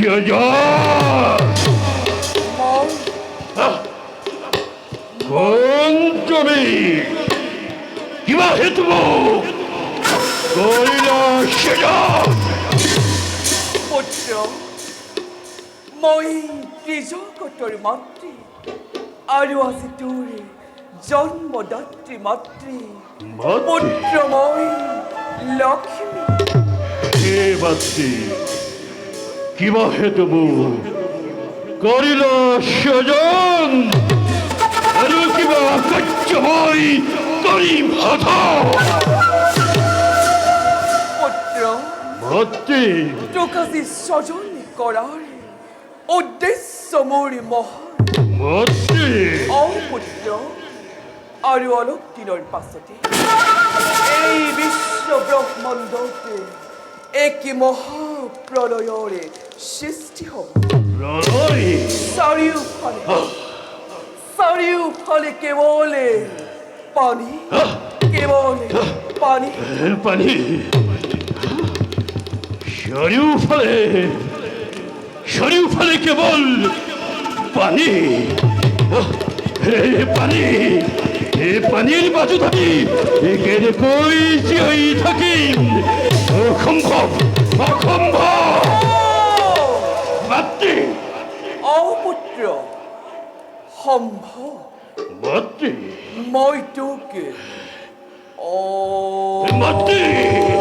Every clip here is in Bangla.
এসিও কোন তুমি কিবা হেতব পুত্র মই ত্ৰিজগতৰ মাতৃ আৰু আজি তোৰ জন্মদাত্ৰী মাতৃ পুত্ৰ মই লক্ষ্মী কিবা হেতু কৈলাসজন আৰু কিবা কৰিম হত পুত্ৰ মাতৃ তোক আজি স্বজন কৰাৰ উদ্দেশ্য মোৰ মহান মাতৃ অপুত্ৰ আৰু অলপ দিনৰ পাছতে এই বিশ্ব ব্ৰহ্মাণ্ডতে এক মহাপ্ৰলয়ৰে সৃষ্টি হ'ব প্ৰণয় চাৰিওফালে চাৰিওফালে কেৱলে পানী কেৱলে পানী পানী চাৰিওফালে চাৰিওফালে কেৱল পানী হে পানী এই পানীৰ মাজত আমি কেনেকৈ জীয়াই থাকিম অসম্ভৱ অসম্ভৱ মাতৃ অপুত্ৰ সম্ভৱ মাতৃ মই তোক অ মাতৃ তই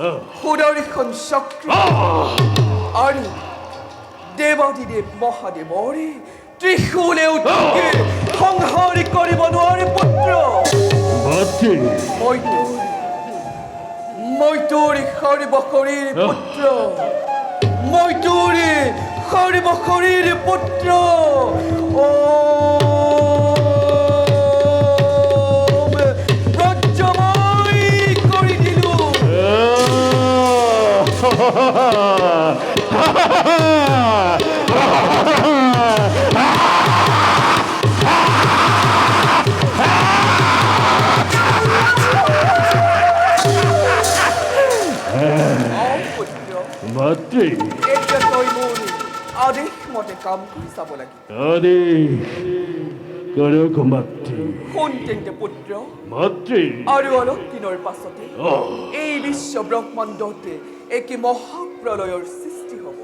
বিষ্ণুৰে সুদৰ্শন চক্ৰ আৰু দেৱাদিদেৱ মহাদেৱৰে ত্ৰিশূলেও তোকে সংহাৰ কৰিব নোৱাৰে পুত্ৰ মাতৃ মই তোৰ মই তোৰ সৰ্বশৰীৰ পুত্ৰ মই তোৰ সৰ্বশৰীৰ পুত্ৰ ওম অ পুত্ৰ মাতৃ। এতিয়া তই মোৰ আদেশ মতে কাম কৰি চাব লাগিব আদেশ কৰক মাতৃ শুন তেন্তে পুত্ৰ মাতৃ আৰু অলপ দিনৰ পাছতে এই বিশ্ব ব্ৰহ্মাণ্ডতে একে মহাপ্ৰলয়ৰ সৃষ্টি হ'ব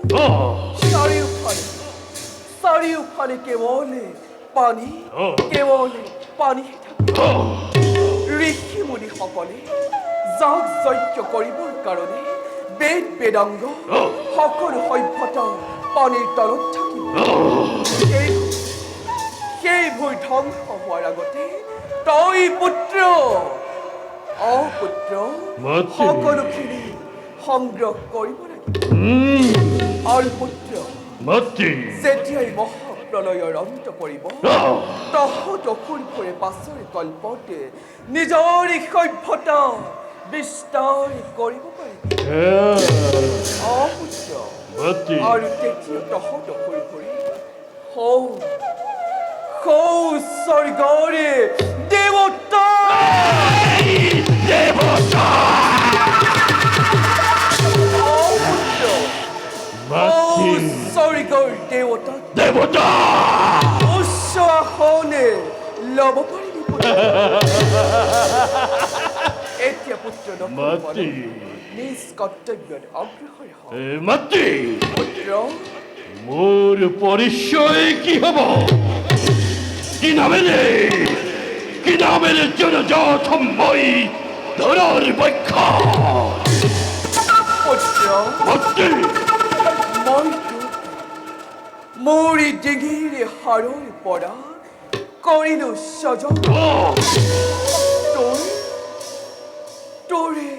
চাৰিওফালে চাৰিওফালে কেৱলে পানী। কেৱলে পানী ঋষি মুনিসকলে যাগ যজ্ঞ কৰিবৰ কাৰণে বেদ বেদাংগ। সকলো সভ্যতা পানীৰ তলত থাকিব ধ্বংস হোৱাৰ আগতে তই পুত্ৰ অ পুত্ৰ সকলোখিনি সংগ্ৰহ কৰিব লাগিব উম, আৰু পুত্ৰ মাতৃ। যেতিয়াই মহাপ্ৰলয়ৰ অন্ত পৰিব তহঁত অসুৰপুৰে পাছৰ কল্পতে নিজৰ সভ্যতা বিস্তাৰ কৰিব পাৰিবি অপুত্ৰ আৰু তেতিয়া তহঁত অসুৰপুৰে হৌ দেৱতা অপুত্ৰ হৌ মাতৃ। স্বৰ্গৰ দেৱতা দেৱতা উচ্চ আসনে ল'ব পুত্ৰ। এতিয়া পুত্ৰ মাতৃ। নিজ হ এ, মাতৃ। পুত্ৰ মোৰ পৰিচয় কি হব? কি নামেৰে কি নামেৰে জনজাত মই ধৰাৰ বক্ষ পুত্ৰ মাতৃ মই তোক মোৰ এই ডিঙিৰ হাৰৰ পৰা কৰিলো স্বজন আহ, তোৰ তোৰে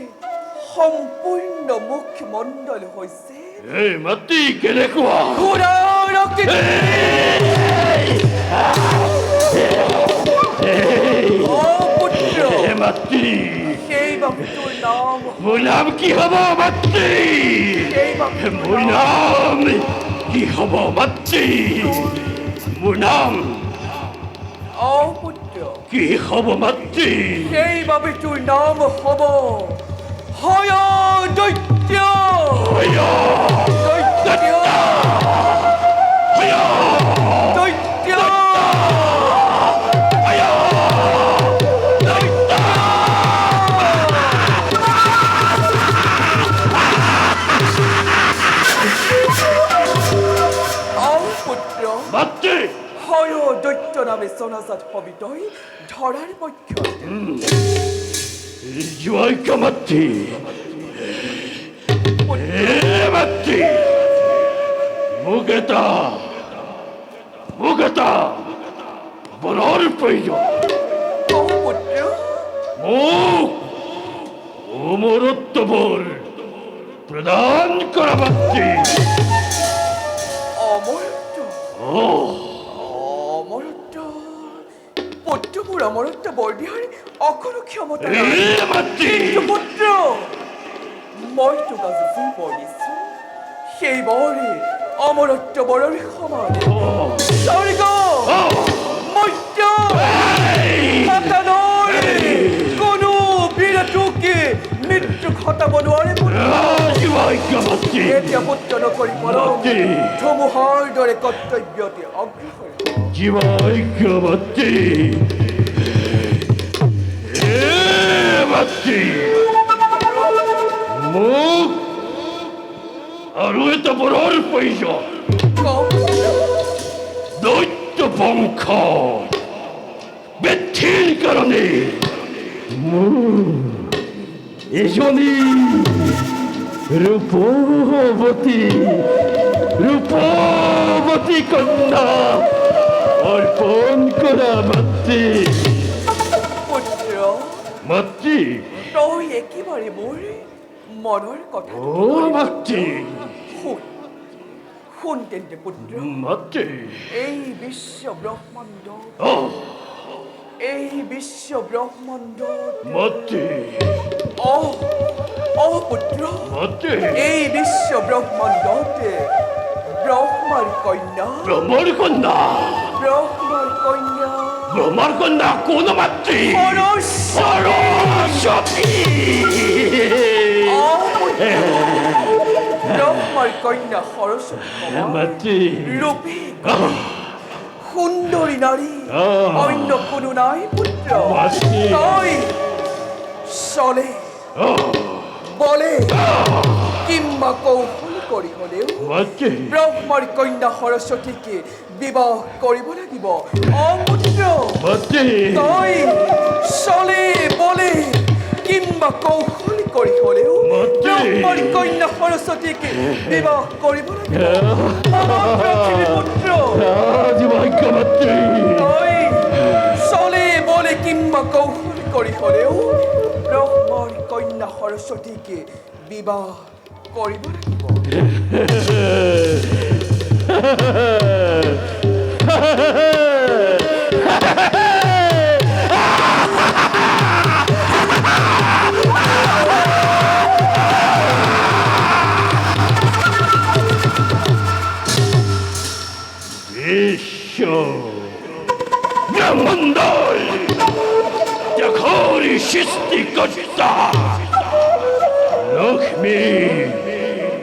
সম্পূৰ্ণ মুখমণ্ডল হৈছে এই মাতৃ কেনেকুৱা ঘোঁৰাৰ আকৃতি। অ পুত্ৰ এ মাতৃ সেইবাবে বাপে তোর নাম মোৰ নাম কি হ'ব মাতৃ এই বাপে তোর মোৰ নাম। নাম কি হ'ব মাতৃ মোৰ নাম। অপুত্র। কি হ'ব মাতৃ সেইভাবে তোর নাম হব হয় দৈত্য নামে জনাজাত হবি তই ধৰাৰ পক্ষ জয়কা মাতৃ এটা বলৰ প্ৰয়োজন মোক অমরত্ববর প্রদান করা মাতৃ অমৰত্ব ও অমৰত্ব বৰ দিয়াৰ অকণো ক্ষমতা বৰ দিছো সেই সমান ও, স্বৰ্গ ও, মধ্য এই, পাতালৰ কোনো বিৰটোকে মৃত্যু ঘটাব নোৱাৰে এতিয়া পুত্ৰ নকৰি পৰম ধুমুহাৰ দৰে কৰ্তব্যতে অগ্ৰসৰ জয়কা মোক আৰু এটা বৰৰ প্ৰয়োজন দৈত্য বংশ বৃদ্ধিৰ কাৰণে এজনী ৰূপৱতী ৰূপৱতী কন্যা অৰ্পণ কৰা মাতৃ। মাতৃ। তই একেবাৰে মোৰ মনৰ কথা অ' মাতৃ। শুন শুন তেন্তে পুত্ৰ মাতৃ। এই বিশ্ব ব্ৰহ্মাণ্ড অ' এই বিশ্ব ব্ৰহ্মাণ্ড মাতৃ। অ অ পুত্ৰ মাতৃ। এই বিশ্ব ব্ৰহ্মাণ্ডতে ব্ৰহ্মাৰ কন্যা। ব্ৰহ্মৰ কন্যা। ব্ৰহ্মাৰ কন্যা। ব্ৰহ্মৰ কন্যা কোন মাতৃ অ পুত্ৰ ব্ৰহ্মাৰ কন্যা ৰূপী সুন্দৰী নাৰী আহ। অন্য কোনো নাই পুত্ৰ মাতৃ। চলে। বলে। কিংবা কৌশল কৰি হ'লেও ব্ৰহ্মাৰ কন্যা সৰস্বতীকে বিবাহ কৰিব লাগিব। অপুত্ৰ তই চলে বলে কিংবা কৌশল কৰি হ'লেও মাতৃ। কন্যা সৰস্বতীকে বিবাহ কৰিব লাগিব। তই চলে বলে কিংবা কৌশল কৰি হ'লেও ব্ৰহ্মাৰ কন্যা সৰস্বতীকে বিবাহ কৰিব লাগিব। Yeah.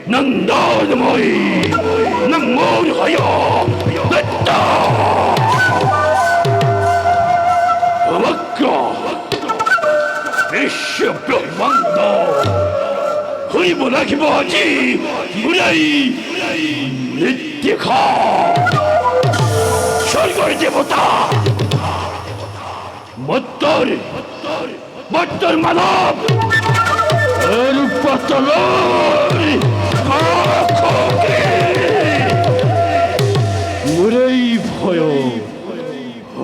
নন্দনময়ী নমোৰ হয় দত্ত সমগ্ৰ বিশ্ব ব্ৰহ্মাণ্ড শুনিব লাগিব আজি বুঢ়াই নিৰ্দেশ স্বর্গের দেবতা মত্তর মত্তর মানব এর পতলই মোরেই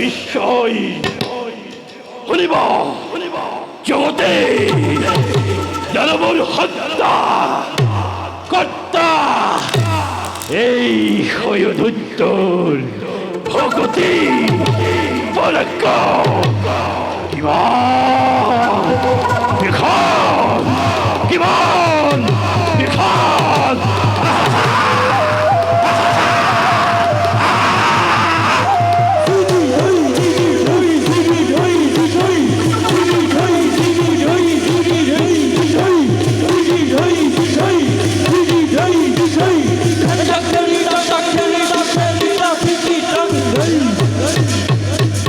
বিশ্বই শুনিব শুনিব জগতে দানৱৰ হত্যা কৰ্তা এই সয়োধুত্তৰ ভগতি। কিমান কিমান কিমান